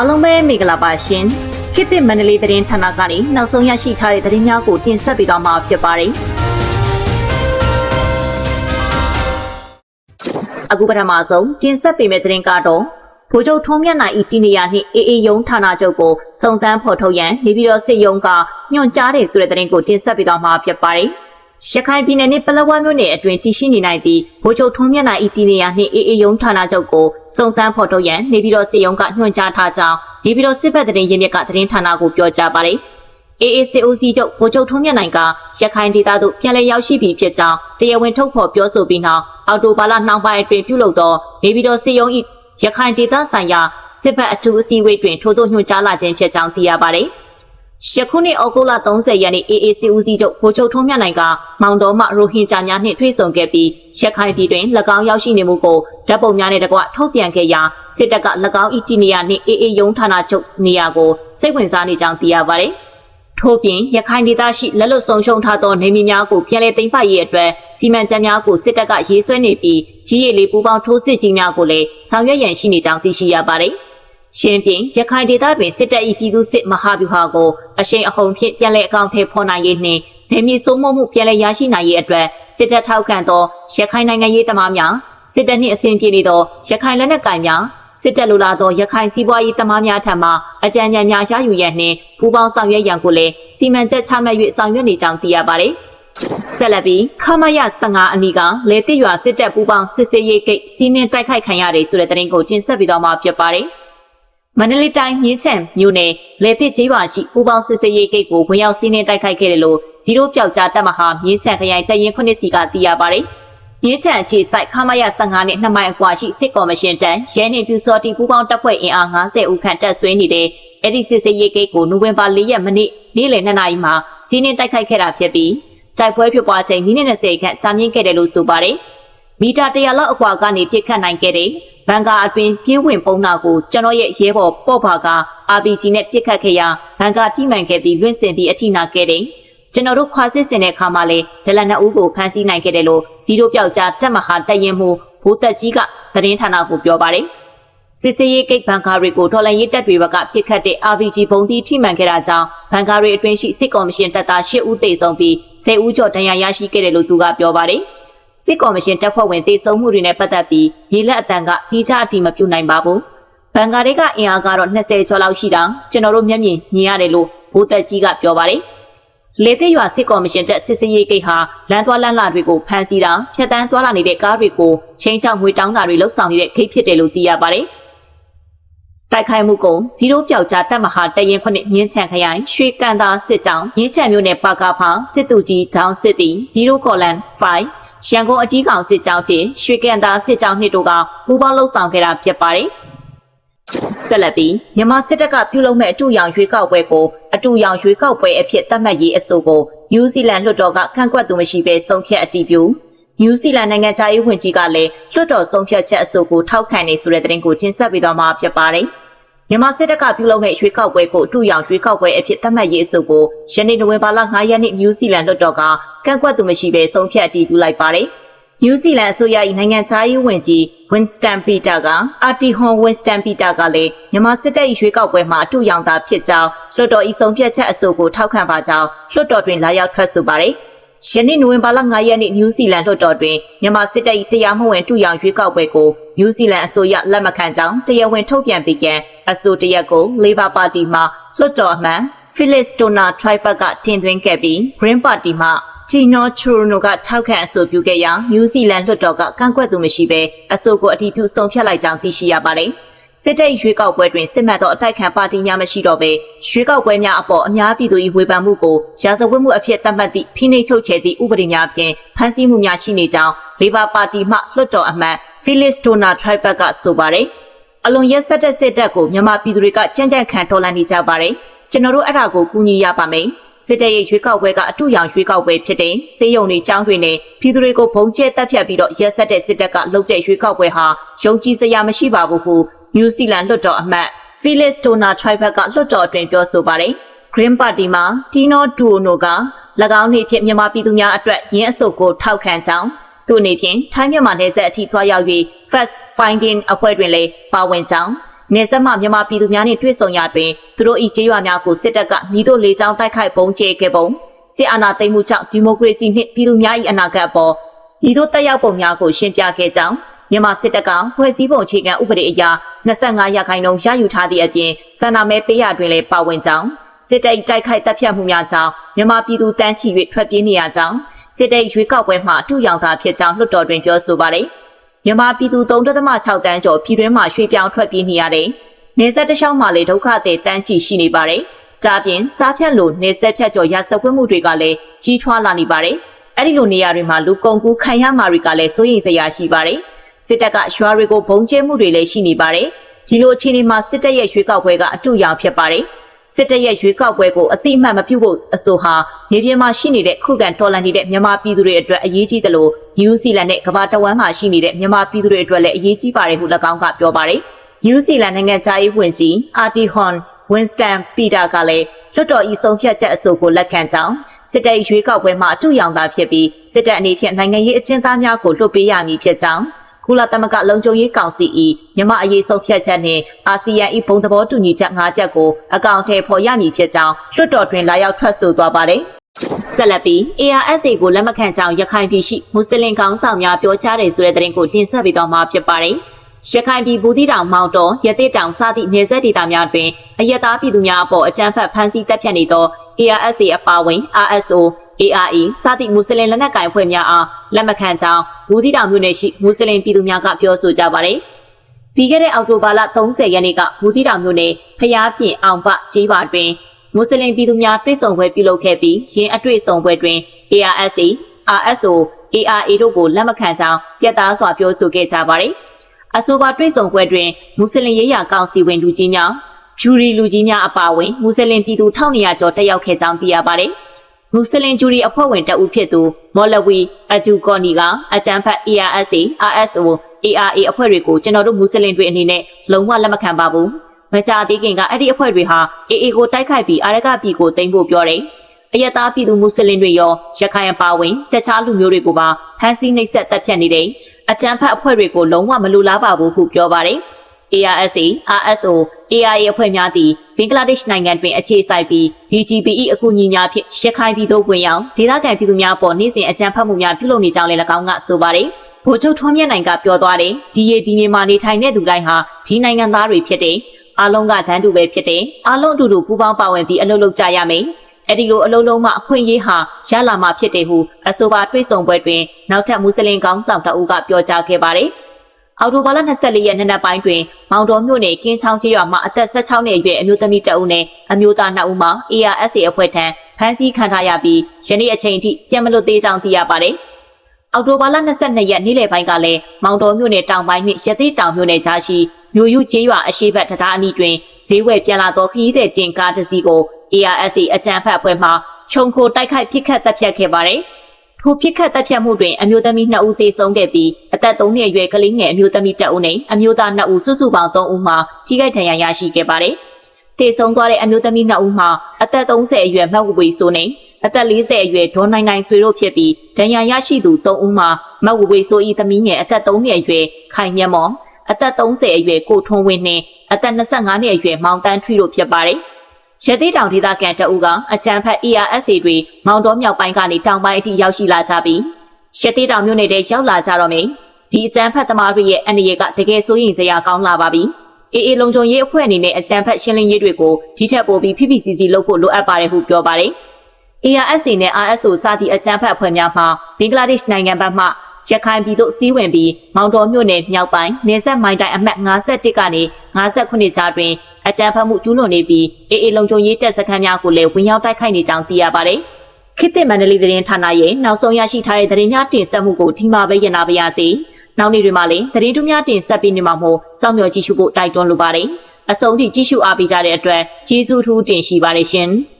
အားလုံးပဲမင်္ဂလာပါရှင်ခေတ်သစ်မန္တလေးသတင်းဌာနကနေနောက်ဆုံးရရှိထားတဲ့သတင်းများကိုတင်ဆက်ပေးသွားမှာဖြစ်ပါတယ်အခုပထမဆုံးတင်ဆက်ပေးမယ့်သတင်းကတော့ဗိုလ်ချုပ်ထုံးမြတ်နိုင်ဤတီနေယာနှင့်အေအေယုံဌာနချုပ်ကိုစုံစမ်းဖော်ထုတ်ရန်နေပြည်တော်စစ်ယုံကညွှန်ကြားတယ်ဆိုတဲ့သတင်းကိုတင်ဆက်ပေးသွားမှာဖြစ်ပါတယ် ရခိုင်ပြည်နယ်နှင့်ပလက်ဝမြို့နယ်အတွင်းတည်ရှိနေနိုင်သည့်ဗိုလ်ချုပ်ထုံးမြတ်နိုင်ဤတီနေယာနှင့်အေအေယုံဌာနချုပ်ကိုစုံစမ်းဖော်ထုတ်ရန်နေပြည်တော်စစ်ယုံကညွှန်ကြားထားကြောင်းနေပြည်တော်စစ်ဘက်သတင်းရင်းမြစ်ကသတင်းဌာနကိုပြောကြားပါတယ်။ AACOC ချုပ်ဗိုလ်ချုပ်ထုံးမြတ်နိုင်ကရခိုင်ဒေသသို့ပြန်လည်ရောက်ရှိပြီဖြစ်ကြောင်းတရားဝင်ထုတ်ဖော်ပြောဆိုပြီးနောက်အော်တိုဘာလနှောင်းပိုင်းအတွင်းပြုလုပ်သောနေပြည်တော်စစ်ယုံ၏ရခိုင်ဒေသဆိုင်ရာစစ်ဘက်အထူးအစည်းအဝေးတွင်ထို့သို့ညွှန်ကြားလာခြင်းဖြစ်ကြောင်းသိရပါတယ်။ ယခုနှစ်ဩဂုတ်လ30ရက်နေ့ AAC ဦးစီးချုပ်ဗိုလ်ချုပ်ထုံးမြတ်နိုင်ကမောင်တော်မှရိုဟင်ဂျာများနှင့်တွေ့ဆုံခဲ့ပြီးရခိုင်ပြည်တွင်၎င်းရောက်ရှိနေမှုကိုဓာတ်ပုံများနဲ့တကွထုတ်ပြန်ခဲ့ရာစစ်တပ်က၎င်းဤတီနေယာနှင့် AA ရုံးဌာနချုပ်နေရာကိုစိတ်ဝင်စားနေကြောင်းသိရပါတယ်။ထို့ပြင်ရခိုင်ဒေသရှိလက်လွတ်ဆုံးရှုံးထားသောနေမြေများကိုပြန်လည်သိမ်းပိုက်ရေးအတွက်စီမံချက်များကိုစစ်တပ်ကရေးဆွဲနေပြီးကြီးရည်လေးပူပေါင်းထိုးစစ်ကြီးများကိုလည်းဆောင်ရွက်ရန်ရှိနေကြောင်းသိရှိရပါတယ်။ ရှင်းပြရခိုင်ဒေသတွင်စစ်တပ်၏ပြည်သူစစ်မဟာဗျူဟာကိုအရှိန်အဟုန်ဖြင့်ပြန်လည်အကောင့်ထဲဖော်နိုင်ရေးနှင့်နေမြေစိုးမိုးမှုပြန်လည်ရရှိနိုင်ရေးအတွက်စစ်တပ်ထောက်ခံသောရခိုင်နိုင်ငံရေးသမားများစစ်တပ်နှင့်အစဉ်ပြေနေသောရခိုင်လက်နက်ကိုင်များစစ်တပ်လိုလာသောရခိုင်စီးပွားရေးသမားများထံမှအကြံဉာဏ်များရယူရန်နှင့်ပူးပေါင်းဆောင်ရွက်ရန်ကိုလည်းစီမံချက်ချမှတ်၍ဆောင်ရွက်နေကြောင်းသိရပါသည်ဆက်လက်ပြီးခမရ15အနီးကလေတစ်ရွာစစ်တပ်ပူးပေါင်းစစ်စေးရေးဂိတ်စီးနှင်းတိုက်ခိုက်ခံရတယ်ဆိုတဲ့သတင်းကိုတင်ဆက်ပေးသွားမှာဖြစ်ပါတယ်။ မန္တလေးတိုင်းမြင်းချံမြို့နယ်လေသစ်ကျေးရွာရှိပူပေါင်းစစ်စေးရေးဂိတ်ကိုဝင်ရောက်စီးနှင်းတိုက်ခိုက်ခဲ့တယ်လို့ဇီရိုပြောက်ကြားတပ်မဟာမြင်းချံခရိုင်တရင်ခုနှစ်စီကသိရပါတယ်။မြင်းချံအခြေစိုက်ခမရ15နဲ့2မိုင်အကွာရှိစစ်ကော်မရှင်တန်းရဲနေပြူစော်တီပူပေါင်းတပ်ဖွဲ့အင်အား90ဦးခန့်တပ်ဆွဲနေတဲ့အဲ့ဒီစစ်စေးရေးဂိတ်ကိုနိုဝင်ဘာ4ရက်မနေ့နေ့လယ်2နာရီမှာစီးနှင်းတိုက်ခိုက်ခဲ့တာဖြစ်ပြီးတိုက်ပွဲဖြစ်ပွားချိန်မိနစ်20ခန့်ကြာမြင့်ခဲ့တယ်လို့ဆိုပါတယ်။မီတာ100လောက်အကွာကနေပြစ်ခတ်နိုင်ခဲ့တဲ့ ဘန်ကာအတွင်းပြေးဝင်ပုံနာကိုကျွန်တော်ရဲ့ရဲဘော်ပေါ့ပါက RPG နဲ့ပြစ်ခတ်ခဲ့ရာဘန်ကာတိမှန်ခဲ့ပြီးလွင့်စင်ပြီးအထိနာခဲ့တယ်။ကျွန်တော်တို့ခွာစစ်စင်တဲ့အခါမှာလေဒလန်နှစ်ဦးကိုဖမ်းဆီးနိုင်ခဲ့တယ်လို့ဇီရိုပြောက်ကြားတက်မဟာတက်ရင်မှုဘိုးသက်ကြီးကသတင်းဌာနကိုပြောပါတယ်။စစ်စရေးဂိတ်ဘန်ကာတွေကိုဒေါ်လာရေးတက်တွေဘက်ကပြစ်ခတ်တဲ့ RPG ဘုံသီးထိမှန်ခဲ့တာကြောင့်ဘန်ကာတွေအတွင်းရှိစစ်ကော်မရှင်တပ်သား၈ဦးသေဆုံးပြီး10ဦးကျော်ဒဏ်ရာရရှိခဲ့တယ်လို့သူကပြောပါတယ်။ စစ်ကော်မရှင်တပ်ဖွဲ့ဝင်တေဆုံမှုတွေနဲ့ပတ်သက်ပြီးရေလက်အတန်ကဒီချအတီမပြုတ်နိုင်ပါဘူး။ဘန်ကာတွေကအင်အားကတော့20ကျော်လောက်ရှိတာကျွန်တော်တို့မျက်မြင်မြင်ရတယ်လို့ဘိုးသက်ကြီးကပြောပါတယ်။လေသိရွာစစ်ကော်မရှင်တပ်စစ်စရေးဂိတ်ဟာလမ်းသွားလမ်းလာတွေကိုဖမ်းဆီးတာဖျက်ဆီးသွားလာနေတဲ့ကားတွေကိုချင်းချောက်ငွေတောင်းတာတွေလှုပ်ဆောင်နေတဲ့ဂိတ်ဖြစ်တယ်လို့သိရပါတယ်။တိုက်ခိုက်မှုကုံဇီရိုပြောက်ကြားတပ်မဟာတရင်ခုနှစ်မြင်းချံခရိုင်ရွှေကန်သာစစ်ကြောင်းမြင်းချံမြို့နယ်ပါကာဖောင်စစ်တူကြီးဒေါင်းစစ်တီ0ကော်လန်5 ရန်ကုန်အကြီးကောင်စစ်ကြောင်းတင်ရွှေကန်သားစစ်ကြောင်းနှစ်တို့ကပူးပေါင်းလှုပ်ဆောင်ခဲ့တာဖြစ်ပါတယ်။ဆက်လက်ပြီးမြန်မာစစ်တပ်ကပြုလုပ်မဲ့အတူရောင်ရွေးကောက်ပွဲကိုအတူရောင်ရွေးကောက်ပွဲအဖြစ်သတ်မှတ်ရေးအဆိုကိုနယူးဇီလန်လွှတ်တော်ကကန့်ကွက်သူမရှိဘဲဆုံးဖြတ်အတည်ပြုနယူးဇီလန်နိုင်ငံသားရေးဝန်ကြီးကလည်းလွှတ်တော်ဆုံးဖြတ်ချက်အဆိုကိုထောက်ခံနေဆိုတဲ့သတင်းကိုတင်ဆက်ပေးသွားမှာဖြစ်ပါတယ်။ မြန်မာစစ်တပ်ကပြုလုပ်မဲ့ရွေးကောက်ပွဲကိုအတူရောင်ရွေးကောက်ပွဲအဖြစ်သတ်မှတ်ရေးအဆိုကိုယနေ့နိုဝင်ဘာလ9ရက်နေ့နယူးဇီလန်လွှတ်တော်ကကန့်ကွက်သူမရှိဘဲဆုံးဖြတ်အတည်ပြုလိုက်ပါတယ်။နယူးဇီလန်အစိုးရ၏နိုင်ငံခြားရေးဝန်ကြီး Winston Peter ကအာတီဟွန် Winston Peter ကလည်းမြန်မာစစ်တပ်၏ရွေးကောက်ပွဲမှာအတူရောင်သာဖြစ်ကြောင်းလွှတ်တော်၏ဆုံးဖြတ်ချက်အဆိုကိုထောက်ခံပါကြောင်းလွှတ်တော်တွင်လာရောက်ထွက်ဆိုပါတယ်။ယနေ့နိုဝင်ဘာလ9ရက်နေ့နယူးဇီလန်လွှတ်တော်တွင်မြန်မာစစ်တပ်၏တရားမဝင်တူရောင်ရွေးကောက်ပွဲကို နယူးဇီလန်အစိုးရလက်မခံကြောင်းတရားဝင်ထုတ်ပြန်ပေးကန်အဆိုတရက်ကို Labor Party မှလွှတ်တော်အမတ် Phyllis Donna Trifer ကတင်သွင်းခဲ့ပြီး Green Party မှ Tino Churno ကထောက်ခံအဆိုပြုခဲ့ရာနယူးဇီလန်လွှတ်တော်ကကန့်ကွက်သူမရှိဘဲအဆိုကိုအတည်ပြုဆုံးဖြတ်လိုက်ကြောင်းသိရှိရပါတယ်။ စစ်တပ်ရွေးကောက်ပွဲတွင်စစ်မှတ်သောအတိုက်ခံပါတီများမရှိတော့ဘဲရွေးကောက်ပွဲများအပေါ်အများပြည်သူ၏ဝေဖန်မှုကိုရာဇဝတ်မှုအဖြစ်သတ်မှတ်သည့်ဖိနှိပ်ချုပ်ချယ်သည့်ဥပဒေများဖြင့်ဖမ်းဆီးမှုများရှိနေကြောင်းလေဘာပါတီမှလွှတ်တော်အမတ် Phyllis Donna Tribe ကဆိုပါတယ်။အလွန်ရက်ဆက်တဲ့စစ်တပ်ကိုမြန်မာပြည်သူတွေကကြမ်းကြမ်းခံတော်လှန်နေကြပါတယ်။ကျွန်တော်တို့အဲ့ဒါကိုကူညီရပါမယ်။စစ်တပ်ရဲ့ရွေးကောက်ပွဲကအတူရောင်ရွေးကောက်ပွဲဖြစ်တဲ့စေယုံတွေចောင်းတွေနဲ့ပြည်သူတွေကိုဘုံကျဲတက်ဖြတ်ပြီးတော့ရက်ဆက်တဲ့စစ်တပ်ကလှုပ်တဲ့ရွေးကောက်ပွဲဟာယုံကြည်စရာမရှိပါဘူးဟု နယူးဇီလန်လွှတ်တော်အမတ် Felix Dona Tribe ကလွှတ်တော်အတွင်းပြောဆိုပါတယ်။ Green Party မှာ Tino Duono က၎င်းနေဖြင့်မြန်မာပြည်သူများအတွက်ရင်းအစုပ်ကိုထောက်ခံကြောင်းသူအနေဖြင့်ထိုင်းမြန်မာနယ်စပ်အထိသွားရောက်၍ First Finding အဖွဲ့တွင်လည်းပါဝင်ကြောင်းနေဆက်မှမြန်မာပြည်သူများနှင့်တွေ့ဆုံရာတွင်သူတို့၏ကြေးရွာများကိုစစ်တပ်ကမိတို့လေကြောင်းတိုက်ခိုက်ပုံကျဲခဲ့ပုံစစ်အာဏာသိမ်းမှုကြောင့်ဒီမိုကရေစီနှင့်ပြည်သူများ၏အနာဂတ်အပေါ်ဤသို့တက်ရောက်ပုံများကိုရှင်းပြခဲ့ကြောင်း မြန်မာစစ်တပ်ကဖွဲ့စည်းပုံအခြေခံဥပဒေအရ25ရာခိုင်နှုန်းရယူထားသည့်အပြင်စန္ဒမဲပေးရတွင်လည်းပါဝင်ကြောင်းစစ်တပ်တိုက်ခိုက်တပ်ဖြတ်မှုများကြောင့်မြန်မာပြည်သူတန်းချီ၍ထွက်ပြေးနေရကြောင်းစစ်တပ်ရွေးကောက်ပွဲမှအထူးရောင်သာဖြစ်ကြောင်းလွှတ်တော်တွင်ပြောဆိုပါတယ်။မြန်မာပြည်သူ3.6တန်းကျော်ပြည်တွင်းမှာရွှေ့ပြောင်းထွက်ပြေးနေရတယ်။နေဆက်တစ်လျှောက်မှာလည်းဒုက္ခသည်တန်းချီရှိနေပါတယ်။ဒါပြင်ကြားဖြတ်လို့နေဆက်ဖြတ်ကျော်ရာဇဝတ်မှုတွေကလည်းကြီးထွားလာနေပါတယ်။အဲ့ဒီလိုနေရာတွေမှာလူကုန်ကူးခံရမှာတွေကလည်းစိုးရိမ်စရာရှိပါတယ်။ စစ်တပ်ကရွာတွေကိုဘုံကျဲမှုတွေလည်းရှိနေပါတယ်။ဒီလိုအခြေအနေမှာစစ်တပ်ရဲ့ရွေးကောက်ပွဲကအတူရောင်ဖြစ်ပါတယ်။စစ်တပ်ရဲ့ရွေးကောက်ပွဲကိုအတိအမှတ်မပြုဖို့အဆိုဟာမြေပြင်မှာရှိနေတဲ့ခုခံတော်လှန်နေတဲ့မြန်မာပြည်သူတွေအတွက်အရေးကြီးတယ်လို့နယူးဇီလန်နဲ့ကမ္ဘာတဝန်းမှာရှိနေတဲ့မြန်မာပြည်သူတွေအတွက်လည်းအရေးကြီးပါတယ်ဟု၎င်းကပြောပါတယ်။နယူးဇီလန်နိုင်ငံသားရေးဝန်ကြီးအာတီဟွန်ဝင်းစတန်ပီတာကလည်းလွှတ်တော်ဤဆုံးဖြတ်ချက်အဆိုကိုလက်ခံကြောင်းစစ်တပ်ရွေးကောက်ပွဲမှာအတူရောင်သာဖြစ်ပြီးစစ်တပ်အနေဖြင့်နိုင်ငံရေးအကျဉ်းသားများကိုလွှတ်ပေးရမည်ဖြစ်ကြောင်း ကုလသမဂ္ဂလုံခြုံရေးကောင်စီ၏မြမအရေးဆုံးဖြတ်ချက်နှင့်အာဆီယံ၏ဘုံသဘောတူညီချက်၅ချက်ကိုအကောင့်ထဲပေါ်ရမည်ဖြစ်ကြောင်းလွှတ်တော်တွင်လာရောက်ထွက်ဆိုသွားပါတယ်။ဆက်လက်ပြီး ARSA ကိုလက်မခံကြောင်းရခိုင်ပြည်ရှိမွတ်စလင်ကောင်ဆောင်များပြောကြားတယ်ဆိုတဲ့သတင်းကိုတင်ဆက်ပေးသွားမှာဖြစ်ပါတယ်။ရခိုင်ပြည်ဘူးတီတောင်မောင်တော်ရသေးတောင်စသည့်နေဆက်ဒေသများတွင်အယက်သားပြည်သူများအပေါ်အကြမ်းဖက်ဖမ်းဆီးတပ်ဖြတ်နေသော ARSA အပါအဝင် RSO ARE စသည့်မွတ်စလင်လက်နက်ကိုင်အဖွဲ့များအားလက်မခံကြောင်းဘူးတီတောင်မြို့နယ်ရှိမွတ်စလင်ပြည်သူများကပြောဆိုကြပါတယ်။ပြီးခဲ့တဲ့အောက်တိုဘာလ30ရက်နေ့ကဘူးတီတောင်မြို့နယ်ဖျားပြင်အောင်ပကျေးပါတွင်မွတ်စလင်ပြည်သူများတွေ့ဆုံပွဲပြုလုပ်ခဲ့ပြီးရင်းအတွေ့ဆုံပွဲတွင် ARSA, RSO, ARA တို့ကိုလက်မခံကြောင်းပြတ်သားစွာပြောဆိုခဲ့ကြပါတယ်။အဆိုပါတွေ့ဆုံပွဲတွင်မွတ်စလင်ရေးရာကောင်စီဝင်လူကြီးများဂျူရီလူကြီးများအပါအဝင်မွတ်စလင်ပြည်သူ1200ကျော်တက်ရောက်ခဲ့ကြောင်းသိရပါတယ်။ မွတ်စလင်ဂျူရီအဖွဲ့ဝင်တအုပ်ဖြစ်သူမော်လဝီအတူကော်နီကအကြံဖတ် ARSA RSO ARA အဖွဲ့တွေကိုကျွန်တော်တို့မွတ်စလင်တွေအနေနဲ့လုံးဝလက်မခံပါဘူး။မကြသေးခင်ကအဲ့ဒီအဖွဲ့တွေဟာ AA ကိုတိုက်ခိုက်ပြီးအာရကပြည်ကိုတင်ဖို့ပြောတယ်။အယက်သားပြည်သူမွတ်စလင်တွေရောရခိုင်အပါဝင်တခြားလူမျိုးတွေကိုပါဖမ်းဆီးနှိပ်စက်တပ်ဖြတ်နေတယ်။အကြံဖတ်အဖွဲ့တွေကိုလုံးဝမလူလားပါဘူးဟုပြောပါတယ်။ ARSA, RSO, AIA အဖွဲ့များသည်ဘင်္ဂလားဒေ့ရှ်နိုင်ငံတွင်အခြေစိုက်ပြီး BGPE အကူအညီများဖြင့်ရခိုင်ပြည်သို့ဝင်ရောက်ဒေသခံပြည်သူများပေါ်နေ့စဉ်အကြမ်းဖက်မှုများပြုလုပ်နေကြောင်းလည်း၎င်းကဆိုပါတယ်။ဗိုလ်ချုပ်ထွန်းမြတ်နိုင်ကပြောသွားတယ်။ဒီရဒီမြေမှာနေထိုင်တဲ့သူတိုင်းဟာဒီနိုင်ငံသားတွေဖြစ်တယ်။အားလုံးကတန်းတူပဲဖြစ်တယ်။အားလုံးအတူတူပူးပေါင်းပါဝင်ပြီးအလုပ်လုပ်ကြရမယ်။အဲ့ဒီလိုအလုံးလုံးမှအခွင့်အရေးဟာရလာမှာဖြစ်တယ်ဟုအဆိုပါတွေးဆောင်ပွဲတွင်နောက်ထပ်မွတ်စလင်ကောင်းဆောင်တအုပ်ကပြောကြားခဲ့ပါတယ်။ အော်တိုဘာလ24ရက်နေ့နက်ပိုင်းတွင်မောင်တော်မြို့နယ်ကင်းချောင်းကျေးရွာမှအသက်16နှစ်အရွယ်အမျိုးသမီးတအုပ်နဲ့အမျိုးသား2ဦးမှ ARSA အဖွဲ့ထံဖမ်းဆီးခံထားရပြီးယနေ့အချိန်ထိပြန်မလွတ်သေးကြောင်းသိရပါတယ်။အော်တိုဘာလ22ရက်နေ့လယ်ပိုင်းကလည်းမောင်တော်မြို့နယ်တောင်ပိုင်းနှင့်ရသေးတောင်မြို့နယ်ကြားရှိမြို့ယူကျေးရွာအရှိတ်ဘက်တရားအနီးတွင်ဈေးဝယ်ပြန်လာသောခရီးသည်တင်ကားတစ်စီးကို ARSA အကြမ်းဖက်အဖွဲ့မှခြုံခိုတိုက်ခိုက်ပစ်ခတ်တပ်ဖြတ်ခဲ့ပါတယ်။ ထိုပြစ်ခတ်တပ်ဖြတ်မှုတွင်အမျိုးသမီး2ဦးသေဆုံးခဲ့ပြီးအသက်3နှစ်အရွယ်ကလေးငယ်အမျိုးသမီး1ဦးနဲ့အမျိုးသား2ဦးစုစုပေါင်း3ဦးမှထိခိုက်ဒဏ်ရာရရှိခဲ့ပါတယ်။သေဆုံးသွားတဲ့အမျိုးသမီး2ဦးမှာအသက်30အရွယ်မတ်ဝဝေဆိုနဲ့အသက်40အရွယ်ဒေါ်နိုင်နိုင်ဆွေတို့ဖြစ်ပြီးဒဏ်ရာရရှိသူ3ဦးမှာမတ်ဝဝေဆို၏သမီးငယ်အသက်3နှစ်အရွယ်ခိုင်မြတ်မောင်အသက်30အရွယ်ကိုထွန်းဝင်းနှင့်အသက်25နှစ်အရွယ်မောင်တန်းထွီတို့ဖြစ်ပါတယ်။ ရသေးတောင်ဒေသခံတအူကအကြံဖက် ARSA တွေမောင်တော်မြောက်ပိုင်းကနေတောင်ပိုင်းအထိရောက်ရှိလာကြပြီးရသေးတောင်မြို့နယ်ထဲရောက်လာကြတော့မယ်ဒီအကြံဖက်သမားတွေရဲ့အနေရကတကယ်စိုးရင်စရာကောင်းလာပါပြီအေးအေးလုံခြုံရေးအဖွဲ့အနေနဲ့အကြံဖက်ရှင်းလင်းရေးတွေကိုဒီထက်ပိုပြီးဖိဖိစီစီလုပ်ဖို့လိုအပ်ပါတယ်ဟုပြောပါတယ် ARSA နဲ့ RSO စသည့်အကြံဖက်အဖွဲ့များမှဘင်္ဂလားဒေ့ရှ်နိုင်ငံဘက်မှရခိုင်ပြည်သို့စီးဝင်ပြီးမောင်တော်မြို့နယ်မြောက်ပိုင်းနေဆက်မိုင်တိုင်အမှတ်51ကနေ58ကြားတွင် အကြမ်းဖက်မှုကျူးလွန်နေပြီးအေးအေးလုံခြုံရေးတပ်စခန်းများကိုလည်းဝင်ရောက်တိုက်ခိုက်နေကြောင်းသိရပါတယ်။ခေတ်သစ်မန္တလေးသတင်းဌာနရဲ့နောက်ဆုံးရရှိထားတဲ့သတင်းများတင်ဆက်မှုကိုဒီမှာပဲရနာပါရစေ။နောက်နေ့တွေမှာလည်းသတင်းတူးများတင်ဆက်ပေးနေမှာမို့စောင့်မျှော်ကြည့်ရှုဖို့တိုက်တွန်းလိုပါတယ်။အဆုံးထိကြည့်ရှုအားပေးကြတဲ့အတွက်ကျေးဇူးထူးတင်ရှိပါတယ်ရှင်။